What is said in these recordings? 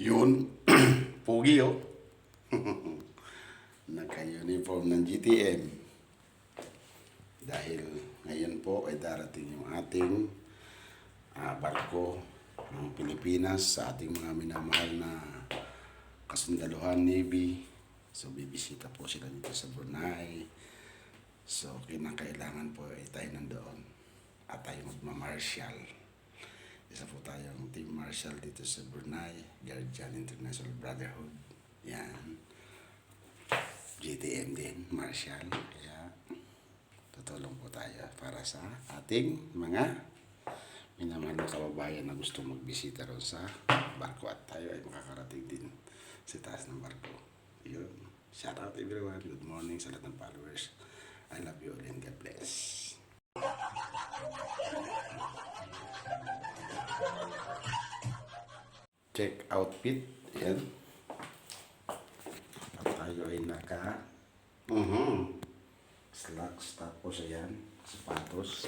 Yun. Pogi oh. Naka-uniform ng GTM. Dahil ngayon po ay darating yung ating ah, barko ng Pilipinas sa ating mga minamahal na kasundaluhan Navy. So bibisita po sila dito sa Brunei. So kinakailangan po ay tayo nandoon at tayo magmamartial. Isa po tayong team marshal dito sa Brunei, Guardian International Brotherhood. Yan. GTM din, marshal. Kaya tutulong po tayo para sa ating mga minamahal na kababayan na gusto magbisita ron sa barko at tayo ay makakarating din sa taas ng barko. Yun. Shout out everyone. Good morning sa lahat ng followers. Check outfit. Yan. At tayo ay naka mhm slacks tapos ayan sapatos.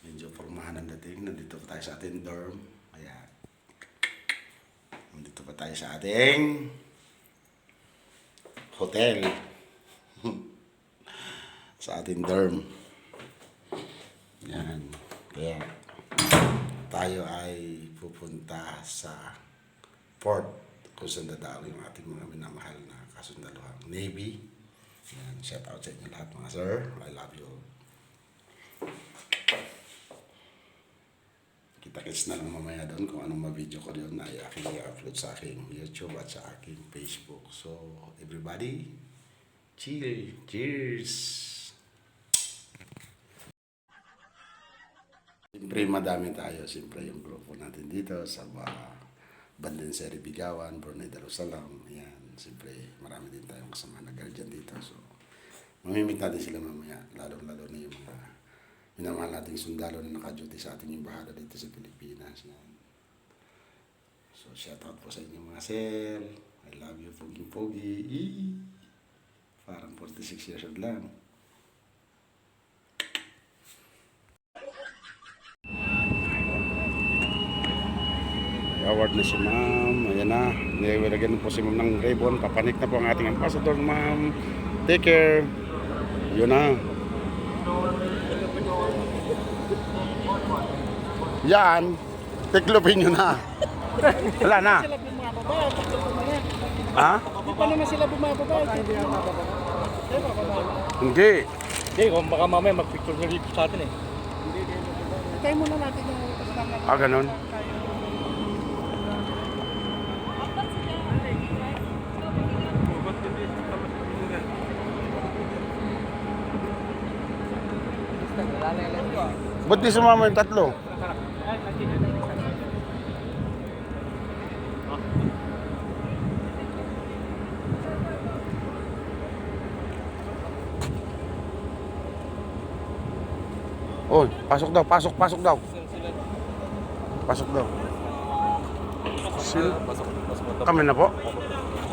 Medyo formahan ang dating. Nandito pa tayo sa ating dorm. Kaya nandito pa tayo sa ating hotel. sa ating dorm. Yan. Kaya tayo ay pupunta sa port kung saan dadaan yung ating mga minamahal na kasundaluhang Navy. Yan, shout out sa inyo lahat mga sir. I love you. Kita-kits na lang mamaya doon kung anong ma-video ko doon ay aking i-upload sa aking YouTube at sa aking Facebook. So, everybody, chill. Cheers! Siyempre, madami tayo. Siyempre, yung grupo natin dito sa uh, Bandenseri Bigawan, Brunei Darussalam. Ayan, siyempre, marami din tayong kasama na guardian dito. So, mamimit natin sila mamaya. Lalo-lalo na yung mga minamahal nating sundalo na naka-duty sa ating embahada dito sa Pilipinas. Yan. So, shout out po sa inyo mga sir. I love you, Pogi-Pogi. Eee. Parang 46 years old lang. Award na si ma'am. Ayan na. Nilagyan po si ma'am ng ribbon. Papanik na po ang ating ambassador, ma'am. Take care. Yun na. Yan. Tiklopin nyo na. Wala na. sila bumababa? Ha? Di pa naman sila bumababa. Hindi na bababa. Di ba bababa? Hindi. Hindi, kung baka mamaya mag-picture na dito sa atin eh. Tayo muna natin yung kasama. Ah, ganun. Ba't di sumama yung tatlo? Oh, pasok daw, pasok, pasok daw. Pasok daw. Na Kami na po.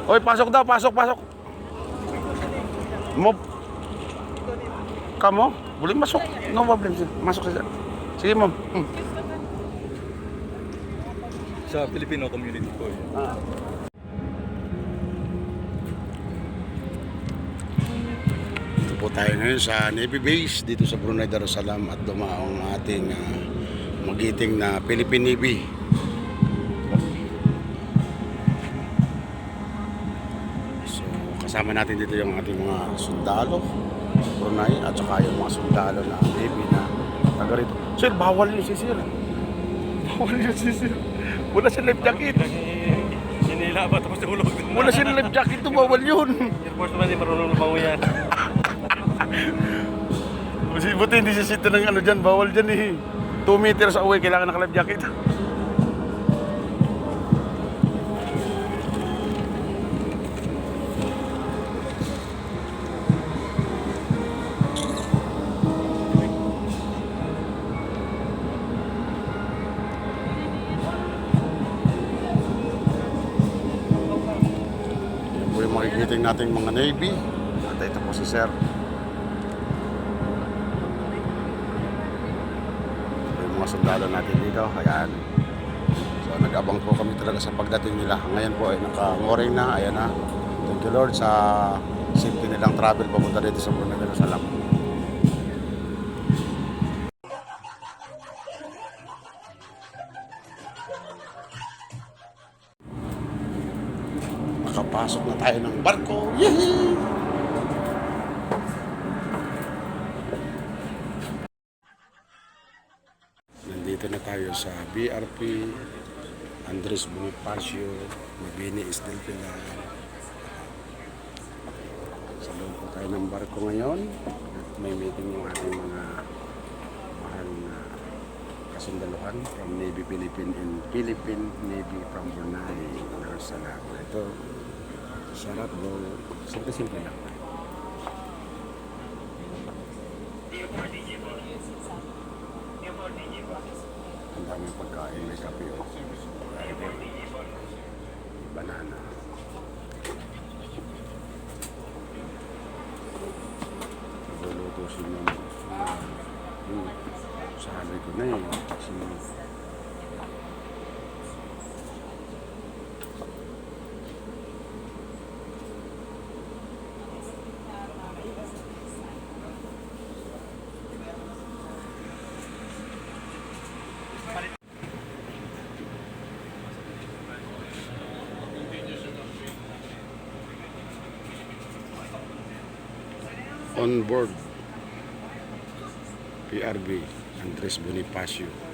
Oy, pasok daw, pasok, pasok. Mo. Kamo? Boleh masuk. No problem. Masuk saja. Sige, ma'am. Hmm. Sa Filipino community po eh. Ito po tayo ngayon sa Navy Base dito sa Brunei Darussalam at dumaong ating ah, magiting na Philippine Navy. So, kasama natin dito yung ating mga sundalo Brunei at saka yung mga sundalo na Navy na taga rito. Sir, bawal yun si Sir. Bawal yun si Sir. Wala siya life jacket. Sinila ba tapos nahulog? Wala siya life jacket to, bawal yun. Air Force naman, di marunong lumango yan. Buti, hindi siya sito ng ano dyan, bawal dyan eh. 2 meters away, kailangan naka-life jacket. Makikiting nating mga Navy. At ito po si Sir. Ito yung mga sundalo natin dito. Ayan. So, nag-abang po kami talaga sa pagdating nila. Ngayon po ay naka-mooring na. Ayan na. Thank you Lord sa safety nilang travel papunta dito sa Brunei Darussalam. Tayo ng barko. Yehey! Nandito na tayo sa BRP Andres Bonifacio Mabini Isdel Pilar Sa loob po tayo ng barko ngayon. At may meeting yung ating mga mahal na kasundaluhan from Navy Philippine and Philippine Navy from Brunei. Darussalam ito sarap bro. Simple-simple lang. Ang daming pagkain may kape oh. banana. Nagluluto si ma'am Ah, hmm, sabi ko na eh. Si on board PRB Andres Bonifacio